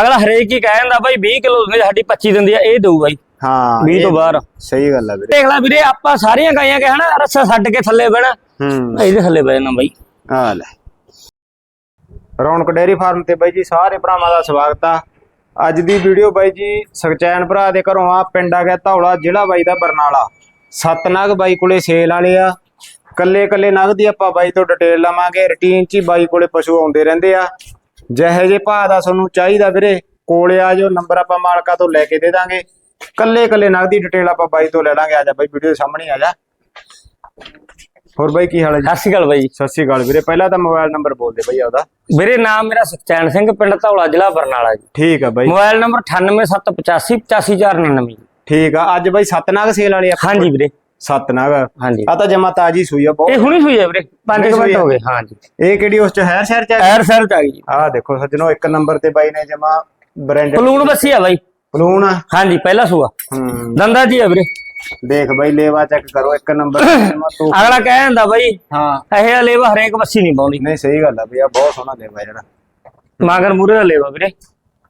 ਅਗਲਾ ਹਰੇਕ ਹੀ ਕਹਿ ਜਾਂਦਾ ਬਾਈ 20 ਕਿਲੋ ਦਿੰਦੇ ਸਾਡੀ 25 ਦਿੰਦੀ ਆ ਇਹ ਦਊ ਬਾਈ। ਹਾਂ 20 ਤੋਂ ਬਾਹਰ। ਸਹੀ ਗੱਲ ਆ ਵੀਰੇ। ਦੇਖ ਲੈ ਵੀਰੇ ਆਪਾਂ ਸਾਰੀਆਂ ਗਾਈਆਂ ਕਹੇ ਨਾ ਰੱਸਾ ਛੱਡ ਕੇ ਥੱਲੇ ਬਹਿਣਾ। ਹੂੰ। ਇਹਦੇ ਥੱਲੇ ਬਹਿ ਜਾਣਾ ਬਾਈ। ਆ ਲੈ। ਰੌਣਕ ਡੇਅਰੀ ਫਾਰਮ ਤੇ ਬਾਈ ਜੀ ਸਾਰੇ ਭਰਾਵਾਂ ਦਾ ਸਵਾਗਤ ਆ। ਅੱਜ ਦੀ ਵੀਡੀਓ ਬਾਈ ਜੀ ਸਖਚੈਨ ਭਰਾ ਦੇ ਘਰੋਂ ਆ ਪਿੰਡ ਆ ਗਿਆ ਧੌਲਾ ਜ਼ਿਲ੍ਹਾ ਬਾਈ ਦਾ ਬਰਨਾਲਾ। ਸੱਤ ਨਗ ਬਾਈ ਕੋਲੇ ਸੇਲ ਵਾਲੇ ਆ। ਕੱਲੇ ਕੱਲੇ ਨਗ ਦੀ ਆਪਾਂ ਬਾਈ ਤੋਂ ਡਿਟੇਲ ਲਵਾਂਗੇ। ਰੁਟੀਨ ਚ ਹੀ ਬਾਈ ਕੋਲੇ ਪਸ਼ੂ ਆਉਂਦੇ ਰਹਿੰਦੇ ਆ। ਜਿਹੇ ਜੇ ਭਾਅ ਦਾ ਤੁਹਾਨੂੰ ਚਾਹੀਦਾ ਵੀਰੇ ਕੋਲੇ ਆ ਜਾਓ ਨੰਬਰ ਆਪਾਂ ਮਾਲਕਾਂ ਤੋਂ ਲੈ ਕੇ ਦੇ ਦਾਂਗੇ। ਕੱਲੇ ਕੱਲੇ ਨਗ ਦੀ ਡਿਟੇਲ ਆਪਾਂ ਬਾਈ ਤੋਂ ਲੈ ਲਾਂਗੇ ਆ ਜਾ ਬਾਈ ਵੀਡੀਓ ਦੇ ਸਾਹਮਣੇ ਆ ਜਾ। ਹੋਰ ਬਾਈ ਕੀ ਹਾਲ ਹੈ ਜੀ? ਸਤਿ ਸ਼੍ਰੀ ਅਕਾਲ ਬਾਈ। ਸਤਿ ਸ਼੍ਰੀ ਅਕਾਲ ਵੀਰੇ ਪਹਿਲਾਂ ਤਾਂ ਮੋਬਾਈਲ ਨੰਬਰ ਬੋਲ ਦੇ ਬਈ ਆਪਦਾ। ਵੀਰੇ ਨਾਮ ਮੇਰਾ ਸੁਖਚੈਨ ਸਿੰਘ ਪਿੰਡ ਧੌਲਾ ਜ਼ਿਲ੍ਹਾ ਬਰਨਾਲਾ ਜੀ। ਠੀਕ ਆ ਬਾਈ। ਮੋਬਾਈਲ ਨੰਬਰ 9875 85499 ਠੀਕ ਆ ਅੱਜ ਬਾਈ ਸਤਨਾਗ ਸੇਲ ਵਾਲੀ ਆ। ਹਾਂਜੀ ਵੀਰੇ। ਸਤਨਾਗ ਹਾਂਜੀ। ਆ ਤਾਂ ਜਮਾ ਤਾਜੀ ਸੂਈ ਆ ਇਹ ਬਹੁਤ ਹੁਣੀ ਸੂਈ ਹੈ ਵੀਰੇ 5 ਹੁਣੀ ਸੂਈ ਮਿੰਟ ਆ। ਹੋ ਗਏ ਹਾਂਜੀ। ਇਹ ਕਿਹੜੀ ਉਸ ਚ ਹੈ ਸ਼ਹਿਰ ਚ ਐਰ ਸਰ ਚ ਆ ਗਈ ਜੀ। ਆ ਦੇਖੋ ਸੱਜਣੋ ਇੱਕ ਨੰਬਰ ਤੇ ਬਾਈ ਨੇ ਜਮਾ ਬ੍ਰਾਂਡ ਪਲੂਣ ਬੱਸੀ ਆ ਬਾਈ। ਆ ਹਾਂਜੀ ਪਹਿਲਾ ਸੂਆ। ਹੂੰ। ਦੰਦਾ ਜੀ ਆ ਵੀਰੇ। ਦੇਖ ਬਾਈ ਲੇਵਾ ਚੈੱਕ ਕਰੋ ਇੱਕ ਨੰਬਰ ਤੇ ਜਮਾ ਤੂੰ। ਅਗਲਾ ਕਹਿ ਜਾਂਦਾ ਬਾਈ ਹਾਂ। ਇਹ ਲੇਵਾ ਹਰੇਕ ਬੱਸੀ ਨਹੀਂ ਪਾਉਂਦੀ। ਨਹੀਂ ਸਹੀ ਗੱਲ ਆ ਬਈ ਆ ਬਹੁਤ ਸੋਹਣਾ ਲੇਵਾ ਜਿਹੜਾ। ਮਗਰ ਮੂਰੇ ਦਾ ਲੇਵਾ ਵੀਰੇ।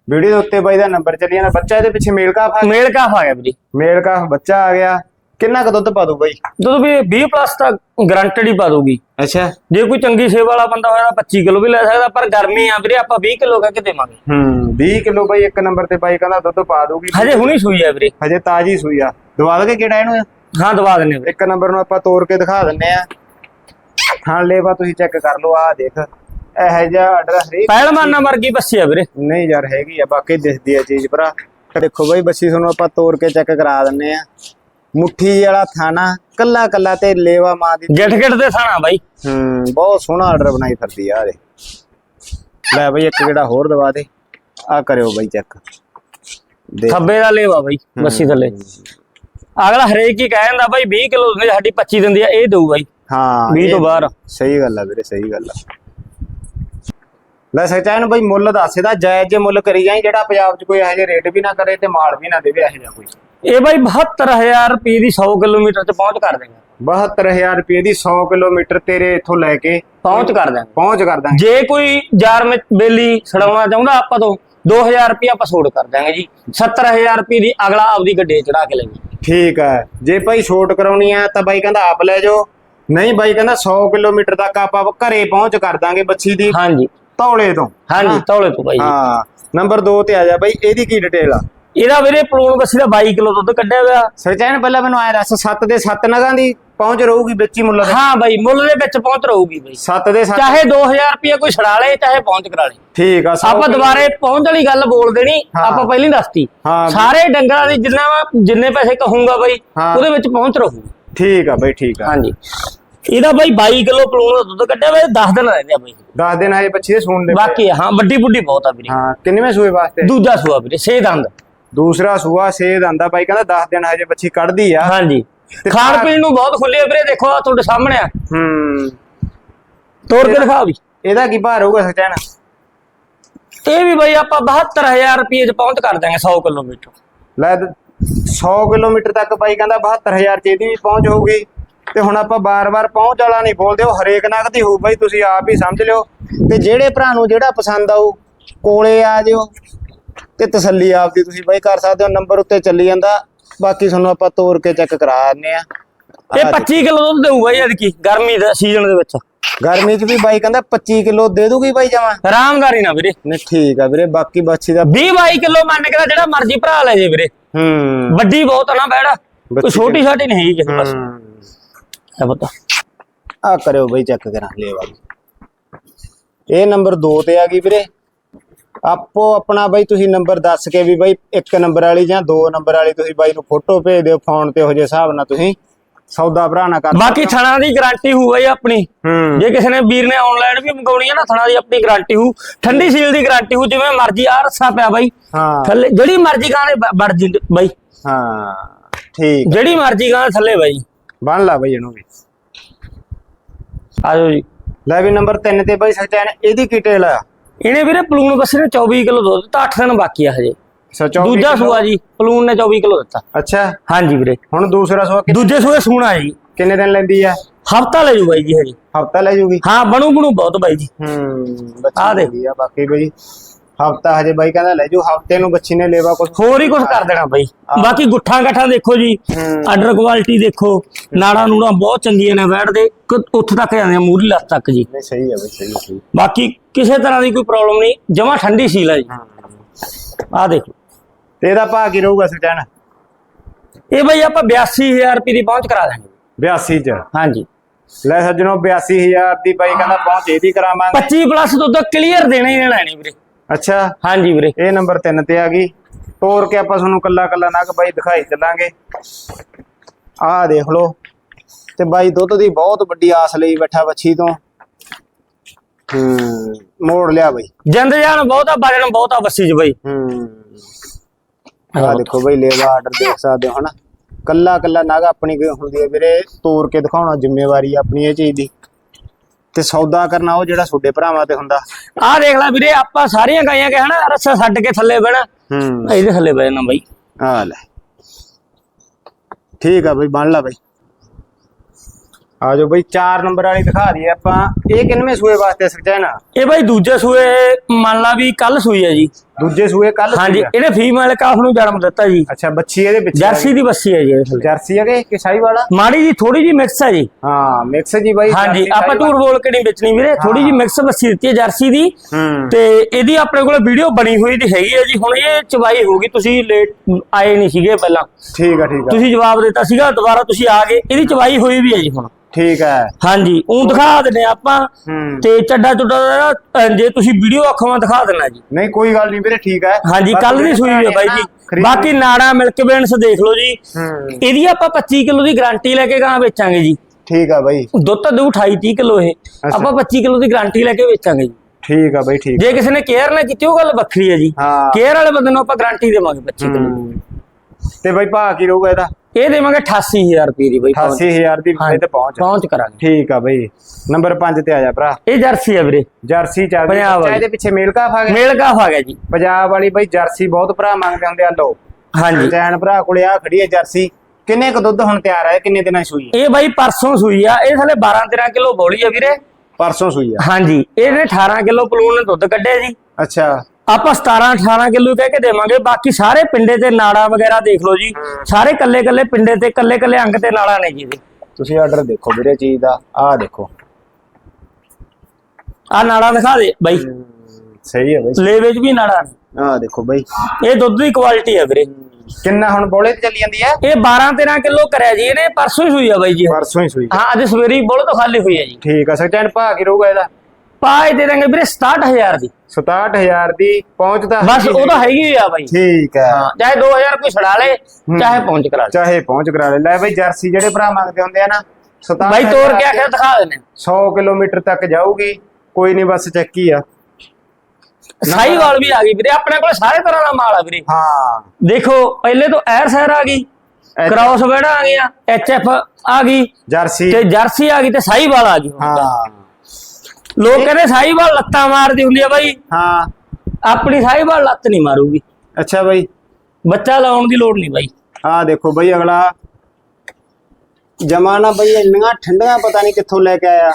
ਵੀਡੀਓ ਦੇ ਉੱਤੇ ਬਾਈ ਦਾ ਨੰਬਰ ਚੱਲੀ ਜਾਂਦਾ ਬੱਚਾ ਇਹਦੇ ਪਿੱਛੇ ਮੇਲ ਕਾਫ ਆ ਮੇਲ ਕਾਫ ਆ ਗਿਆ ਵੀਰੇ। ਮੇਲ ਕਾਫ ਬੱਚਾ ਆ ਗਿਆ। ਕਿੰਨਾ ਕੁ ਦੁੱਧ ਪਾ ਦੂ ਬਾਈ? ਦੁੱਧ ਵੀ 20 ਪਲੱਸ ਤਾਂ ਗਰੰਟਡ ਹੀ ਪਾ ਦੂਗੀ ਅੱਛਾ। ਜੇ ਕੋਈ ਚੰਗੀ ਸੇਵਾ ਵਾਲਾ ਬੰਦਾ ਹੋਇਆ ਤਾਂ 25 ਕਿਲੋ ਵੀ ਲੈ ਸਕਦਾ ਪਰ ਗਰਮੀ ਆ ਵੀਰੇ ਆਪਾਂ 20 ਕਿਲੋ ਕਹਿ ਕੇ ਦੇਵਾਂਗੇ। ਹੂੰ 20 ਕਿਲੋ ਬਾਈ ਇੱਕ ਨੰਬਰ ਤੇ ਬਾਈ ਕਹਿੰਦਾ ਦੁੱਧ ਪਾ ਦੂਗੀ ਹਜੇ ਹੁਣੀ ਸੂਈ ਆ ਵੀਰੇ। ਹਜੇ ਤਾਜੀ ਸੂਈ ਆ। ਦਵਾ ਦਗੇ ਕਿਹੜਾ ਇਹਨੂੰ? ਹਾਂ ਦਵਾ ਦਿੰਨੇ ਵੀਰੇ। ਇੱਕ ਨੰਬਰ ਨੂੰ ਆਪਾਂ ਤੋੜ ਕੇ ਦਿਖਾ ਦਿੰਨੇ ਆ। ਹਾਂ ਲੇਵਾ ਤੁਸੀਂ ਚੈੱਕ ਕਰ ਲਓ ਆ ਦੇਖ। ਇਹ ਜਿਹਾ ਆਰਡਰ ਹਰੇਕ ਪਹਿਲਵਾਨਾਂ ਵਰਗੀ ਬੱਸੀ ਆ ਵੀਰੇ। ਨਹੀਂ ਯਾਰ ਹੈਗੀ ਆ ਬਾਕੀ ਦਿਖਦੀ ਆ ਚੀਜ਼ ਭਰਾ। ਦੇਖੋ ਬਾਈ ਬੱਸੀ ਤੁਹਾਨੂੰ ਆਪਾਂ ਤੋੜ ਕੇ ਚੈੱਕ ਕਰਾ ਦਿੰਨੇ ਆ। ਮੁੱਠੀ ਵਾਲਾ ਥਾਣਾ ਕੱਲਾ ਕੱਲਾ ਤੇ ਲੇਵਾ ਮਾਂ ਦੀ ਗਿੱਠ ਗਿੱਠ ਦੇ ਸਾਣਾ ਬਾਈ। ਹੂੰ ਬਹੁਤ ਸੋਹਣਾ ਆਰਡਰ ਬਣਾਈ ਫਿਰਦੀ ਆ ਇਹ ਲੈ ਬਈ ਇੱਕ ਜਿਹੜਾ ਹੋਰ ਦਵਾ ਦੇ। ਆ ਕਰਿਓ ਬਾਈ ਚੈੱਕ ਖੱਬੇ ਦਾ ਲੇਵਾ ਬਾਈ ਬੱਸੀ ਥੱਲੇ। ਅਗਲਾ ਹਰੇਕ ਹੀ ਕਹਿ ਜਾਂਦਾ ਬਾਈ 20 ਕਿਲੋ ਦਿੰਦੇ ਸਾਡੀ 25 ਦਿੰਦੀ ਆ ਇਹ ਦਊ ਬਾਈ। ਹਾਂ 20 ਤੋਂ ਬਾਹਰ। ਸਹੀ ਗੱਲ ਆ ਵੀਰੇ ਸਹੀ ਗੱਲ ਆ। ਲੈ ਸੱਚਾ ਇਹਨੂੰ ਬਈ ਮੁੱਲ ਦੱਸ ਇਹਦਾ ਜਾਇਜ਼ ਜੇ ਮੁੱਲ ਕਰੀ ਜਾਈ ਜਿਹੜਾ ਪੰਜਾਬ 'ਚ ਕੋਈ ਇਹੋ ਜਿਹੇ ਰੇਟ ਵੀ ਨਾ ਕਰੇ ਤੇ ਮਾਲ ਵੀ ਨਾ ਦੇਵੇ ਇਹੋ ਜਿਹਾ ਕੋਈ। ਇਹ ਬਾਈ 72000 ਰੁਪਏ ਦੀ 100 ਕਿਲੋਮੀਟਰ ਚ ਪਹੁੰਚ ਕਰ ਦੇਗਾ। 72000 ਰੁਪਏ ਦੀ 100 ਕਿਲੋਮੀਟਰ ਤੇਰੇ ਇੱਥੋਂ ਲੈ ਕੇ ਪਹੁੰਚ ਕਰ ਦਾਂਗੇ ਪਹੁੰਚ ਕਰ ਦਾਂਗੇ ਜੇ ਕੋਈ ਯਾਰ ਬੇਲੀ ਛਡਾਉਣਾ ਚਾਹੁੰਦਾ ਆਪਾਂ ਤੋਂ 2000 ਰੁਪਏ ਆਪਾਂ ਛੋੜ ਕਰ ਦਾਂਗੇ ਜੀ। 70000 ਰੁਪਏ ਦੀ ਅਗਲਾ ਆਪਦੀ ਗੱਡੀ ਚੜਾ ਕੇ ਲੈ ਜੀ ਠੀਕ ਹੈ ਜੇ ਭਾਈ ਛੋਟ ਕਰਾਉਣੀ ਆ ਤਾਂ ਬਾਈ ਕਹਿੰਦਾ ਆਪ ਲੈ ਜਾਓ। ਨਹੀਂ ਬਾਈ ਕਹਿੰਦਾ 100 ਕਿਲੋਮੀਟਰ ਤੱਕ ਆਪਾਂ ਘਰੇ ਪਹੁੰਚ ਕਰ ਦਾਂਗੇ ਬੱਚੀ ਦੀ। ਹਾਂਜੀ। ਧੌਲੇ ਤੋਂ। ਹਾਂਜੀ ਤੌਲੇ ਤੋਂ ਬਾਈ। ਜੀ। ਹਾਂ। ਨੰਬਰ 2 ਤੇ ਆ ਜਾ ਬਾਈ ਇਹਦੀ ਕੀ ਡਿਟੇਲ ਆ? ਇਹਦਾ ਵੀਰੇ ਪਲੂਣ ਬੱਸੀ ਦਾ 22 ਕਿਲੋ ਦੁੱਧ ਕੱਢਿਆ ਹੋਇਆ। ਸਰਚੈਨ ਪਹਿਲਾਂ ਮੈਨੂੰ ਆਇਆ ਦੱਸ 7 ਦੇ 7 ਨਗਾਂ ਦੀ ਪਹੁੰਚ ਰਹੂਗੀ ਵਿੱਚ ਹੀ ਮੁੱਲ ਦੇ? ਹਾਂ ਬਾਈ ਮੁੱਲ ਦੇ ਵਿੱਚ ਪਹੁੰਚ ਰਹੂਗੀ ਬਾਈ। 7 ਦੇ 7 ਚਾਹੇ 2000 ਰੁਪਏ ਕੋਈ ਛੜਾ ਲੇ ਚਾਹੇ ਪਹੁੰਚ ਕਰਾ ਲੇ। ਠੀਕ ਆ ਆਪਾਂ ਦੁਬਾਰੇ ਪਹੁੰਚ ਵਾਲੀ ਗੱਲ ਬੋਲ ਦੇਣੀ। ਆਪਾਂ ਪਹਿਲਾਂ ਹੀ। ਦੱਸਤੀ। ਸਾਰੇ ਡੰਗਰਾਂ ਦੀ ਜਿੰਨਾ ਜਿੰਨੇ ਪੈਸੇ ਕਹੂੰਗਾ ਬਾਈ। ਉਹਦੇ ਵਿੱਚ ਪਹੁੰਚ ਰਹੂ। ਠੀਕ ਆ ਬਾਈ ਠੀਕ ਆ। ਹਾਂਜੀ। ਇਹਦਾ ਬਾਈ 22 ਕਿਲੋ ਪਲੂਣ ਦਾ ਦੁੱਧ ਕੱਢਿਆ ਹੋਇਆ 10 ਦਿਨ ਰਹਿੰਦੇ ਆ ਬਾਈ। 10 ਦਿਨ ਆਏ ਬੱਚੇ ਸੂਣ ਦੇ। ਬਾਕੀ ਹਾਂ ਵੱਡੀ ਬੁੱਢੀ ਬਹੁਤ ਆ ਵੀਰੇ। ਹਾਂ ਕਿੰਨਵੇਂ ਸੂਏ ਵਾਸਤੇ? ਦੂਜਾ ਸੂਆ ਵੀਰੇ ਛੇ ਦੰਦ। ਦੂਸਰਾ ਸੂਆ ਸੇਦ ਆਂਦਾ ਬਾਈ ਕਹਿੰਦਾ 10 ਦਿਨ ਹਜੇ ਬੱਚੀ ਕੱਢਦੀ ਆ। ਹਾਂਜੀ। ਖਾਣ ਪੀਣ ਨੂੰ ਬਹੁਤ ਖੁੱਲੇ ਵੀਰੇ ਦੇਖੋ ਆ ਤੁਹਾਡੇ ਸਾਹਮਣੇ ਆ। ਹੂੰ। ਤੋੜ ਕੇ ਦਿਖਾ ਵੀ ਇਹਦਾ ਕੀ ਭਾਰ ਹੋਊਗਾ ਸਰਚੈਨ ਇਹ ਵੀ ਬਾਈ ਆਪਾਂ 72000 ਰੁਪਏ ਚ ਪਹੁੰਚ ਕਰ ਦਾਂਗੇ 100 ਕਿਲੋਮੀਟਰ। ਲੈ 100 ਕਿਲੋਮੀਟਰ ਤੱਕ ਬਾਈ ਕਹਿੰਦਾ 72000 ਚ ਇਹਦੀ ਵੀ ਪਹੁੰਚ ਹੋਊਗੀ। ਤੇ ਹੁਣ ਆਪਾਂ ਬਾਰ-ਬਾਰ ਪਹੁੰਚ ਵਾਲਾ ਨਹੀਂ ਬੋਲਦੇ ਉਹ ਹਰੇਕ ਨਗ ਦੀ ਹੋਊ। ਬਾਈ ਤੁਸੀਂ ਆਪ ਹੀ ਸਮਝ ਲਿਓ। ਤੇ ਜਿਹੜੇ ਭਰਾ ਨੂੰ ਜਿਹੜਾ ਪਸੰਦ ਆਊ ਕੋਲੇ ਆ ਜਿਓ। ਤੇ ਤਸੱਲੀ ਆਪਦੀ ਤੁਸੀਂ ਬਾਈ ਕਰ ਸਕਦੇ ਹੋ ਨੰਬਰ ਉੱਤੇ ਚੱਲੀ ਜਾਂਦਾ। ਬਾਕੀ ਤੁਹਾਨੂੰ ਆਪਾਂ ਤੋੜ ਕੇ ਚੈੱਕ ਕਰਾ ਦਿੰਨੇ ਆ ਇਹ 25 ਕਿਲੋ ਦੁੱਧ ਦੇਊ ਬਾਈ ਐਤਕੀ ਗਰਮੀ ਦਾ ਸੀਜ਼ਨ ਦੇ ਵਿੱਚ। ਗਰਮੀ 'ਚ ਵੀ ਬਾਈ ਕਹਿੰਦਾ 25 ਕਿਲੋ ਦੇ ਦੂਗੀ ਬਾਈ ਜਮਾ। ਆਰਾਮਦਾਰੀ ਨਾ ਵੀਰੇ। ਨਹੀਂ ਠੀਕ ਆ ਵੀਰੇ ਬਾਕੀ ਬੱਚੀ ਦਾ 20 22 ਕਿਲੋ ਮੰਨ ਕੇ ਤਾਂ ਜਿਹੜਾ ਮਰਜ਼ੀ ਭਰਾ ਲੈ ਜੇ ਵੀਰੇ। ਹੂੰ। ਵੱਡੀ ਬਹੁਤ ਆ ਨਾ ਬੈੜਾ। ਕੋਈ ਛੋਟੀ ਛਾਟੀ ਨਹੀਂ ਹੈਗੀ ਕਿਸੇ ਪਾਸੇ। ਇਹ ਪਤਾ। ਆ ਕਰਿਓ ਬਈ ਚੈੱਕ ਕਰਾਂ ਲੈ ਵਾਲੀ। ਇਹ ਨੰਬਰ 2 ਤੇ ਆ ਗਈ ਵੀਰੇ। ਆਪੋ ਆਪਣਾ ਬਾਈ ਤੁਸੀਂ ਨੰਬਰ ਦੱਸ ਕੇ ਵੀ ਬਾਈ ਇੱਕ ਨੰਬਰ ਵਾਲੀ ਜਾਂ ਦੋ ਨੰਬਰ ਵਾਲੀ ਤੁਸੀਂ ਬਾਈ ਨੂੰ ਫੋਟੋ ਭੇਜ ਦਿਓ ਫੋਨ ਤੇ ਉਹ ਜੇ ਹਿਸਾਬ ਨਾਲ ਤੁਸੀਂ ਸੌਦਾ ਭਰਾ ਨਾ ਕਰ ਬਾਕੀ ਥਣਾ ਦੀ ਗਾਰੰਟੀ ਹੋਊ ਬਾਈ ਆਪਣੀ। ਹੂੰ। ਜੇ ਕਿਸੇ ਨੇ ਵੀਰ ਨੇ ਆਨਲਾਈਨ ਵੀ ਮੰਗਾਉਣੀ ਹੈ ਨਾ ਥਣਾ ਦੀ ਆਪਣੀ ਗਾਰੰਟੀ ਹੋਊ। ਠੰਡੀ ਸੀਲ ਦੀ ਗਾਰੰਟੀ ਹੋਊ ਜਿਵੇਂ ਮਰਜ਼ੀ ਆ ਰੱਸਾ ਪਿਆ ਬਾਈ। ਹਾਂ। ਥੱਲੇ ਜਿਹੜੀ ਮਰਜ਼ੀ ਗਾਂ ਦੇ ਵੜ ਜੀ ਬਾਈ। ਹਾਂ ਠੀਕ ਜਿਹੜੀ ਮਰਜ਼ੀ ਗਾਂ ਦੇ ਥੱਲੇ ਬਾਈ। ਬਣ ਲਾ ਬਾਈ ਇਹਨੂੰ ਵੀ। ਆਜੋ ਜੀ। ਲੈ ਵੀ ਨੰਬਰ 3 ਤੇ ਬਾਈ ਸਚੈਨ ਇਹਦੀ ਕੀ ਟੇਲ ਆ? ਇਹਨੇ ਵੀਰੇ ਪਲੂਣ ਬੱਸੇ ਨੇ 24 ਕਿਲੋ ਦੁੱਧ ਦਿੱਤਾ 8 ਦਿਨ ਬਾਕੀ ਆ ਹਜੇ। ਸਚੋ ਦੂਜਾ ਸੂਆ ਜੀ ਪਲੂਣ ਨੇ 24 ਕਿਲੋ ਦਿੱਤਾ। ਅੱਛਾ। ਹਾਂਜੀ ਵੀਰੇ। ਹੁਣ ਦੂਸਰਾ ਸੂਆ ਦੂਜੇ ਸੂਏ ਸੂਣਾ ਹੈ ਜੀ। ਕਿੰਨੇ ਦਿਨ ਲੈਂਦੀ ਆ? ਹਫਤਾ ਲੈ ਜੂ ਬਾਈ ਜੀ ਹਜੇ। ਹਫਤਾ ਲੈ ਜੂਗੀ? ਹਾਂ ਬਣੂ ਬਣੂ ਬਹੁਤ ਬਾਈ ਜੀ। ਹੂੰ ਆ ਬੱਚੀ ਦੇਖ। ਵਧੀਆ ਬਾਕੀ ਬਈ। ਹਫਤਾ ਹਜੇ ਬਾਈ ਕਹਿੰਦਾ ਲੈ ਜੂ ਹਫ਼ਤੇ ਨੂੰ ਬੱਚੀ ਨੇ ਲੇਵਾ ਕੁਝ ਹੋਰ ਹੀ ਕੁਝ ਕਰ ਦੇਣਾ ਬਾਈ। ਬਾਕੀ ਗੁੱਠਾਂ ਗੱਠਾਂ ਦੇਖੋ ਜੀ। ਆਰਡਰ ਕੁਆਲਿਟੀ ਦੇਖੋ ਨਾੜਾਂ ਨੂੜਾਂ ਬਹੁਤ ਚੰਗੀਆਂ ਨੇ ਬੈਠਦੇ ਉੱਥੇ ਤੱਕ ਜਾਂਦੇ ਆ ਮੂਰੀ ਲੱਤ ਤੱਕ ਜੀ। ਨਹੀਂ ਸਹੀ ਹੈ ਬਾਈ ਸਹੀ ਸਹੀ। ਬਾਕੀ ਕਿਸੇ ਤਰ੍ਹਾਂ ਦੀ ਕੋਈ ਪ੍ਰੋਬਲਮ ਨਹੀਂ ਜਮਾ ਠੰਡੀ ਸੀਲ ਹੈ ਜੀ। ਆਹ ਦੇਖੋ। ਤੇ ਇਹਦਾ ਭਾਅ ਕੀ ਰਹੂਗਾ ਸੁਚੈਨ ਇਹ ਬਾਈ ਆਪਾਂ 82000 ਰੁਪਏ ਦੀ ਪਹੁੰਚ ਕਰਾ ਦਾਂਗੇ 82 ਚ? ਹਾਂਜੀ। ਲੈ ਸੱਜਣੋ 82000 ਦੀ ਬਾਈ ਕਹਿੰਦਾ ਪਹੁੰਚ ਇਹਦੀ ਕਰਾਵਾਂਗੇ। 25 ਪਲੱਸ ਦੁੱਧ ਕਲੀਅਰ ਦੇਣਾ ਹੀ ਦੇਣਾ ਨਹੀਂ ਵੀਰੇ। ਅੱਛਾ? ਹਾਂਜੀ ਵੀਰੇ। ਇਹ ਨੰਬਰ 3 ਤੇ ਆ ਗਈ। ਤੋਰ ਕੇ ਆਪਾਂ ਤੁਹਾਨੂੰ ਕੱਲਾ ਕੱਲਾ ਨਗ ਬਾਈ ਦਿਖਾਈ ਚੱਲਾਂਗੇ। ਆਹ ਦੇਖ ਲਓ। ਤੇ ਬਾਈ ਦੁੱਧ ਦੀ ਬਹੁਤ ਵੱਡੀ ਆਸ ਲਈ ਬੈਠਾ ਬੱਚੀ ਤੋਂ। ਹੂੰ। ਮੋੜ ਲਿਆ ਬਾਈ। ਜਿੰਦ ਜਾਨ ਬਹੁਤਾ ਵਜਨ ਬਹੁਤਾ ਬੱਸੀ ਚ ਬਾਈ। ਹੂੰ। ਆਹ ਦੇਖੋ ਬਾਈ ਲੇਵਾ ਆਰਡਰ ਦੇਖ ਸਕਦੇ ਹੋ ਹਨਾ? ਕੱਲਾ ਕੱਲਾ ਨਗ ਆਪਣੀ ਕੋਈ ਹੁੰਦੀ ਹੈ ਵੀਰੇ ਤੋਰ ਕੇ ਦਿਖਾਉਣਾ ਜ਼ਿੰਮੇਵਾਰੀ ਆਪਣੀ ਇਹ ਚੀਜ਼ ਦੀ। ਤੇ ਸੌਦਾ ਕਰਨਾ ਉਹ ਜਿਹੜਾ ਤੁਹਾਡੇ ਭਰਾਵਾਂ ਤੇ ਹੁੰਦਾ। ਆਹ ਦੇਖ ਲੈ ਵੀਰੇ ਆਪਾਂ ਸਾਰੀਆਂ ਗਾਈਆਂ ਕਿ ਹਨਾ ਰੱਸਾ ਛੱਡ ਕੇ ਥੱਲੇ ਬਹਿਣਾ। ਹੂੰ। ਇਹਦੇ ਥੱਲੇ ਬਹਿ ਜਾਣਾ ਬਾਈ। ਆ ਲੈ। ਠੀਕ ਆ ਬਈ ਬਣ ਲਾ ਬਈ। ਆ ਜਾਓ ਬਈ 4 ਨੰਬਰ ਵਾਲੀ ਦਿਖਾ ਦਈਏ ਆਪਾਂ। ਇਹ ਕਿੰਨਵੇਂ ਸੂਏ ਵਾਸਤੇ ਸਕਜੈਨ ਇਹ ਬਾਈ ਦੂਜੇ ਸੂਏ ਮੰਨ ਲਾ ਵੀ ਕੱਲ ਸੂਈ ਹੈ ਜੀ। ਦੂਜੇ ਸੂਏ ਕੱਲ ਹਾਂਜੀ ਇਹਨੇ ਫੀਮੇਲ ਕਾਫ ਨੂੰ ਜਨਮ ਦਿੱਤਾ ਜੀ। ਅੱਛਾ ਬੱਚੀ ਇਹਦੇ ਵਿੱਚ ਜਰਸੀ ਦੀ ਬੱਸੀ ਹੈ ਜੀ ਜਰਸੀ ਹੈਗੇ ਕਿ ਸ਼ਾਹੀ ਵਾਲਾ? ਮਾੜੀ ਜੀ ਥੋੜੀ ਜੀ ਮਿਕਸ ਹੈ ਜੀ। ਹਾਂ ਮਿਕਸ ਜੀ ਬਾਈ ਹਾਂਜੀ ਆਪਾਂ ਝੂਠ ਬੋਲ ਕੇ ਨਹੀਂ ਵੇਚਣੀ ਵੀਰੇ ਥੋੜੀ ਜੀ ਮਿਕਸ ਬੱਸੀ ਦਿੱਤੀ ਹੈ ਜਰਸੀ ਦੀ। ਹੂੰ। ਤੇ ਇਹਦੀ ਆਪਣੇ ਕੋਲ ਵੀਡੀਓ ਬਣੀ ਹੋਈ ਦੀ ਹੈਗੀ ਹੈ ਜੀ। ਹੁਣ ਇਹ ਚਵਾਈ ਹੋਗੀ ਤੁਸੀਂ ਲੇਟ ਆਏ ਨਹੀਂ ਸੀਗੇ ਪਹਿਲਾਂ। ਠੀਕ ਆ ਠੀਕ ਆ। ਤੁਸੀਂ ਜਵਾਬ ਦਿੱਤਾ ਸੀਗਾ ਦੁਬਾਰਾ ਤੁਸੀਂ ਆ ਗਏ। ਇਹਦੀ ਚਵਾਈ ਹੋਈ ਵੀ ਹੈ ਜੀ ਹੁਣ। ਠੀਕ ਹੈ ਹਾਂਜੀ ਉਹ ਦਿਖਾ ਦਿੰਦੇ ਹਾਂ ਆਪਾਂ। ਹੂੰ। ਤੇ ਚੱਡਾ ਚੁੱਡਾ ਜੇ ਤੁਸੀਂ ਵੀਡੀਓ ਅੱਖਾਂ ਦਿਖਾ ਦੇਣਾ ਜੀ। ਨਹੀਂ ਕੋਈ ਗੱਲ ਨਹੀਂ ਵੀਰੇ ਠੀਕ ਹੈ ਹਾਂਜੀ ਕੱਲ ਦੀ ਸੂਈ ਹੈ ਬਾਈ ਜੀ। ਬਾਕੀ ਨਾੜਾ ਮਿਲਕ ਬੇਨਸ ਦੇਖ ਲਓ ਜੀ। ਇਹਦੀ ਆਪਾਂ 25 ਕਿਲੋ ਦੀ ਗਾਰੰਟੀ ਲੈ ਕੇ ਗਾਂ ਵੇਚਾਂਗੇ ਜੀ। ਠੀਕ ਆ ਬਾਈ। ਦੁੱਧ ਤਾਂ ਦੇਊ 28 30 ਕਿਲੋ ਇਹ। ਆਪਾਂ 25 ਕਿਲੋ ਦੀ ਗਾਰੰਟੀ ਲੈ ਕੇ ਵੇਚਾਂਗੇ ਜੀ। ਠੀਕ ਆ ਬਾਈ ਠੀਕ ਜੇ ਕਿਸੇ ਨੇ ਕੇਅਰ ਨਾ ਕੀਤੀ ਉਹ ਗੱਲ ਵੱਖਰੀ ਹੈ ਜੀ। ਕੇਅਰ ਵਾਲੇ ਬੰਦੇ ਨੂੰ ਆਪਾਂ ਗਾਰੰਟੀ ਦੇਵਾਂਗੇ 25 ਕਿਲੋ। ਤੇ ਬਾਈ ਭਾਅ ਕੀ ਰਹੂਗਾ ਇਹਦਾ? ਇਹ ਦੇਵਾਂਗੇ 88000 ਰੁਪਏ ਦੀ ਬਾਈ ਪਹੁੰਚ। 88000 ਦੀ ਹਾਂਜੀ, ਤੇ ਪਹੁੰਚ। ਪਹੁੰਚ ਕਰਾਂਗੇ। ਠੀਕ ਆ ਬਾਈ। ਨੰਬਰ 5 ਤੇ ਆ ਜਾ ਭਰਾ। ਇਹ ਜਰਸੀ ਹੈ ਵੀਰੇ। ਜਰਸੀ ਚੱਲ ਪੰਜਾਬ ਵਾਲੀ। ਇਹਦੇ ਪਿੱਛੇ ਮੇਲ ਕਾਫ ਆ ਗਿਆ। ਮੇਲ ਕਾਫ ਆ ਗਿਆ ਜੀ। ਪੰਜਾਬ ਵਾਲੀ ਬਾਈ ਜਰਸੀ ਬਹੁਤ ਭਰਾ ਮੰਗਦੇ ਹੁੰਦੇ ਆ ਲੋ ਹਾਂਜੀ। ਚੈਨ ਭਰਾ ਕੋਲੇ ਆ ਖੜੀ ਹੈ ਜਰਸੀ। ਕਿੰਨੇ ਕ ਦੁੱਧ ਹੁਣ ਤਿਆਰ ਹੈ ਕਿੰਨੇ ਦਿਨਾਂ ਸੂਈ ਇਹ ਬਾਈ ਪਰਸੋਂ ਸੂਈ ਆ। ਇਹ ਥਲੇ 12 13 ਕਿਲੋ ਬੋਲੀ ਆ ਵੀਰੇ। ਪਰਸੋਂ ਸੂਈ ਆ। ਹਾਂਜੀ। ਇਹਨੇ 18 ਕਿਲੋ ਪਲੂਨ ਨੇ ਦੁੱਧ ਕੱਢਿਆ ਜੀ। ਅੱਛਾ। ਆਪਾਂ 17 18 ਕਿਲੋ ਕਹਿ ਕੇ ਦੇਵਾਂਗੇ ਬਾਕੀ ਸਾਰੇ ਪਿੰਡੇ ਤੇ ਨਾੜਾ ਵਗੈਰਾ ਦੇਖ ਲਓ ਜੀ। ਸਾਰੇ ਕੱਲੇ ਕੱਲੇ ਪਿੰਡੇ ਤੇ ਕੱਲੇ ਕੱਲੇ ਅੰਗ ਤੇ ਨਾੜਾ ਨੇ ਜੀ। ਤੁਸੀਂ ਆਰਡਰ ਦੇਖੋ ਵੀਰੇ ਚੀਜ਼ ਦਾ ਆਹ ਦੇਖੋ। ਆ ਨਾੜਾ ਦਿਖਾ ਦੇ ਬਾਈ। ਸਹੀ ਹੈ ਬਾਈ। ਲੈ ਵਿੱਚ ਵੀ ਨਾੜਾ ਆਹ ਦੇਖੋ ਬਾਈ। ਇਹ ਦੁੱਧ ਦੀ ਕੁਆਲਿਟੀ ਹੈ ਵੀਰੇ। ਕਿੰਨਾ ਹੁਣ ਬੋਲੇ ਤੇ ਚੱਲੀ ਜਾਂਦੀ ਹੈ? ਇਹ 12 13 ਕਿਲੋ ਕਰਿਆ ਜੀ ਇਹਨੇ ਪਰਸੋਂ ਹੀ ਸੂਈ ਆ ਬਾਈ ਜੀ। ਪਰਸੋਂ ਹੀ ਸੂਈ। ਹਾਂ ਅੱਜ ਸਵੇਰੇ ਬੋਲ ਤੋਂ ਖਾਲੀ ਹੋਈ ਹੈ ਜੀ। ਠੀਕ ਆ ਸਕਚੈਨ ਭਾ ਕੀ ਰਹੂਗਾ ਇਹਦਾ? ਪਾਏ ਦੇ ਦਾਂਗੇ ਵੀਰੇ 67000 ਦੀ। 67000 ਦੀ ਪਹੁੰਚਦਾ ਬਸ ਉਹ ਤਾਂ ਹੈਗੀ ਆ ਬਾਈ। ਠੀਕ ਹੈ। ਹਾਂ ਚਾਹੇ 2000 ਕੋਈ ਛੜਾ ਲੇ ਚਾਹੇ ਪਹੁੰਚ ਕਰਾ ਲੇ। ਚਾਹੇ ਪਹੁੰਚ ਕਰਾ ਲੈ। ਲੈ ਬਾਈ ਜਰਸੀ ਜਿਹੜੇ ਭਰਾ ਮੰਗਦੇ ਹੁੰਦੇ ਆ ਨਾ 67 ਬਾਈ ਤੋਰ ਕੇ ਆਖਿਆ ਦਿਖਾ ਦੇਣੇ 100 ਕਿਲੋਮੀਟਰ ਤੱਕ ਜਾਊਗੀ। ਕੋਈ ਨਹੀਂ ਬਸ ਚੱਕੀ ਆ। ਸਾਈਵਾਲ ਵੀ ਆ ਗਈ ਵੀਰੇ ਆਪਣੇ ਕੋਲ ਸਾਰੇ ਤਰ੍ਹਾਂ ਦਾ ਮਾਲ ਆ ਵੀਰੇ। ਹਾਂ। ਦੇਖੋ ਪਹਿਲੇ ਤੋਂ ਐਰ ਸੈਰ ਆ ਗਈ ਕ੍ਰਾਸ ਬੈੜਾ ਆ ਗਿਆ ਐਚਐਫ ਆ ਗਈ ਜਰਸੀ। ਤੇ ਜਰਸੀ ਆ ਗਈ ਤੇ ਸਾਈਵਾਲ ਆ ਗਈ ਹੁਣ ਤਾਂ। ਹਾਂ। ਲੋਕ ਕਹਿੰਦੇ ਸਾਈਵਾਲ ਲੱਤਾਂ ਮਾਰਦੀ ਹੁੰਦੀ ਆ ਬਾਈ। ਹਾਂ। ਆਪਣੀ ਸਾਈਵਾਲ ਲੱਤ ਨਹੀਂ ਮਾਰੂਗੀ। ਅੱਛਾ ਬਾਈ। ਬੱਚਾ ਲਾਉਣ ਦੀ ਲੋੜ ਨਹੀਂ ਬਾਈ। ਆ ਦੇਖੋ ਬਈ ਅਗਲਾ। ਜਮਾਨਾ ਬਈ ਇੰਨੀਆਂ ਠੰਡੀਆਂ ਪਤਾ ਨਹੀਂ ਕਿੱਥੋਂ ਲੈ ਕੇ ਆਇਆ।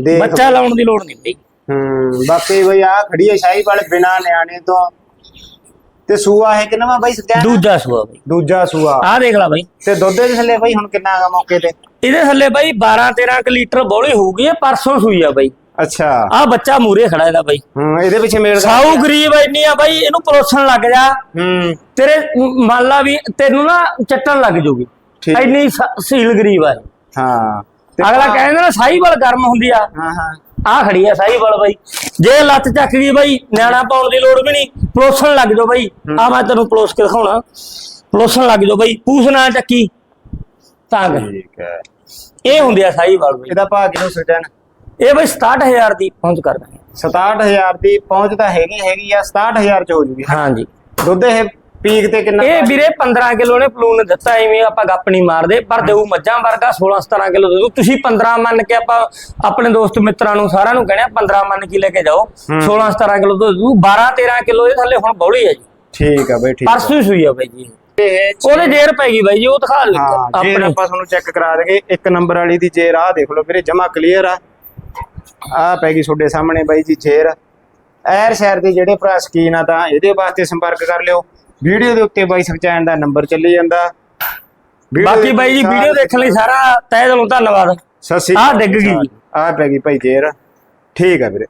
ਦੇਖ ਬੱਚਾ ਲਾਉਣ ਦੀ ਲੋੜ ਨਹੀਂ ਬਾਈ। ਹੂੰ ਬਾਕੀ ਬਈ ਆ ਖੜੀ ਹੈ ਸ਼ਾਹੀ ਵਾਲੇ ਬਿਨਾ ਨਿਆਣੇ ਤੋਂ। ਤੇ ਸੂਆ ਹੈ ਕਿੰਨਾ ਬਈ ਸਕੈਨ ਦੂਜਾ ਸੂਆ ਬਾਈ। ਦੂਜਾ ਸੂਆ। ਆਹ ਦੇਖ ਲੈ ਬਾਈ। ਤੇ ਦੁੱਧ ਦੇ ਥੱਲੇ ਬਈ ਹੁਣ ਕਿੰਨਾ ਹੈਗਾ ਮੌਕੇ ਤੇ? ਇਹਦੇ ਥੱਲੇ ਬਾਈ 12 13 ਕੁ ਲੀਟਰ ਬੋਲੀ ਹੋਊਗੀ ਇਹ ਪਰਸੋਂ ਸੂਈ ਆ ਬਾਈ। ਅੱਛਾ। ਆਹ ਬੱਚਾ ਮੂਰੇ ਖੜਾ ਇਹਦਾ ਬਾਈ। ਹੂੰ ਇਹਦੇ ਪਿੱਛੇ ਮੇਲ ਸਾਊ ਗਰੀਬ ਇੰਨੀ ਆ ਬਾਈ ਇਹਨੂੰ ਪਰੋਸਣ ਲੱਗ ਜਾ। ਹੂੰ। ਤੇਰੇ ਮੰਨ ਲਾ ਵੀ ਤੈਨੂੰ ਨਾ ਚੱਟਣ ਲੱਗ ਜੂਗੀ। ਠੀਕ। ਇੰਨੀ ਸ- ਸੀਲ ਗਰੀਬ ਆ ਇਹ। ਹਾਂ। ਤੇ ਅਗਲਾ ਕਹਿੰਦਾ ਨਾ ਸਾਈਵਾਲ ਗਰਮ ਹੁੰਦੀ ਆ। ਹਾਂ ਹਾਂ। ਆ ਖੜੀ ਆ ਸਾਈਵਾਲ ਬਾਈ। ਜੇ ਲੱਤ ਚੱਕ ਗਈ ਬਾਈ ਨਿਆਣਾ ਪਾਉਣ ਦੀ ਲੋੜ ਵੀ ਨਹੀਂ। ਪਲੋਸਣ ਲੱਗ ਜਾਓ ਬਾਈ। ਆ ਮੈਂ ਤੈਨੂੰ ਪਲੋਸ ਕੇ ਦਿਖਾਉਣਾ। ਪਲੋਸਣ ਲੱਗ ਜਾਓ ਬਾਈ। ਪੂਸ ਨਾ ਚੱਕੀ। ਤਾਂ ਕਰ ਠੀਕ ਹੈ। ਇਹ ਹੁੰਦੀ ਆ ਸਾਈਵਾਲ ਬਾਈ। ਇਹਦਾ ਭਾਅ ਕਿਲੋ ਸਕੈਨ ਇਹ ਬਾਈ 67000 ਦੀ ਪਹੁੰਚ ਕਰ ਦਾਂਗੇ। 67000 ਦੀ ਪਹੁੰਚ ਤਾਂ ਹੈਗੀ ਹੈਗੀ ਆ 67000 ਚ ਹੋ ਜੂਗੀ। ਹਾਂਜੀ। ਦੁੱਧ ਇਹ ਪੀਕ ਤੇ ਕਿੰਨਾ ਇਹ ਵੀਰੇ 15 ਕਿਲੋ ਨੇ ਪਲੂਨ ਦਿੱਤਾ ਐਵੇਂ ਆਪਾਂ ਗੱਪ ਨਹੀਂ ਮਾਰਦੇ ਪਰ ਦੇਊ ਮੱਝਾਂ ਵਰਗਾ 16 17 ਕਿਲੋ ਦੇ ਦੂ ਤੁਸੀਂ 15 ਮੰਨ ਕੇ ਆਪਾਂ ਆਪਣੇ ਦੋਸਤ ਮਿੱਤਰਾਂ ਨੂੰ ਸਾਰਿਆਂ ਨੂੰ ਕਹਿੰਦੇ ਆ 15 ਮੰਨ ਕੇ ਲੈ ਕੇ ਜਾਓ 16 17 ਕਿਲੋ ਤੋਂ ਦੂ 12 13 ਕਿਲੋ ਦੇ ਥੱਲੇ ਹੁਣ ਬੌਲੀ ਹੈ ਜੀ। ਠੀਕ ਆ ਬਈ ਠੀਕ। ਪਰਸੋਂ ਸੂਈ ਆ ਬਾਈ ਜੀ। ਇਹ ਉਹਦੇ ਜੇਰ ਪੈ ਗਈ ਬਾਈ ਜੀ ਉਹ ਦਿਖਾ ਲੈ ਹਾਂ ਜੇ ਆਪਣੇ। ਆਪਾਂ ਤੁਹਾਨੂੰ ਚੈੱਕ ਕਰਾ ਦੇਗੇ ਇੱਕ ਨੰਬਰ ਵਾਲੀ ਦੀ ਜੇਰ ਆ ਦੇਖ ਲਓ ਵੀਰੇ ਜਮਾ ਕਲੀਅਰ ਆ। ਆ ਪੈ ਗਈ ਤੁਹਾਡੇ ਸਾਹਮਣੇ ਬਾਈ ਜੀ ਜੇਰ। ਐਰ ਸ਼ਹਿਰ ਦੇ ਜਿਹੜੇ ਭਰਾ ਸਕੀਨ ਆ ਤਾਂ ਇਹਦੇ ਵਾਸਤੇ ਸੰਪਰਕ ਕਰ ਲਿਓ। ਵੀਡੀਓ ਦੇ ਉੱਤੇ ਬਾਈ ਸੁਖਚੈਨ ਦਾ ਨੰਬਰ ਚੱਲੀ ਜਾਂਦਾ। ਬਾਕੀ ਬਾਈ ਜੀ ਵੀਡੀਓ ਦੇਖਣ ਲਈ ਸਾਰਾ ਤਹਿ ਦਿਲੋਂ ਧੰਨਵਾਦ। ਆਹ ਅਕਾਲ ਡਿੱਗ ਗਈ। ਆਹ ਪੈ ਗਈ ਭਾਈ ਜੇਰ। ਠੀਕ ਆ ਵੀਰੇ।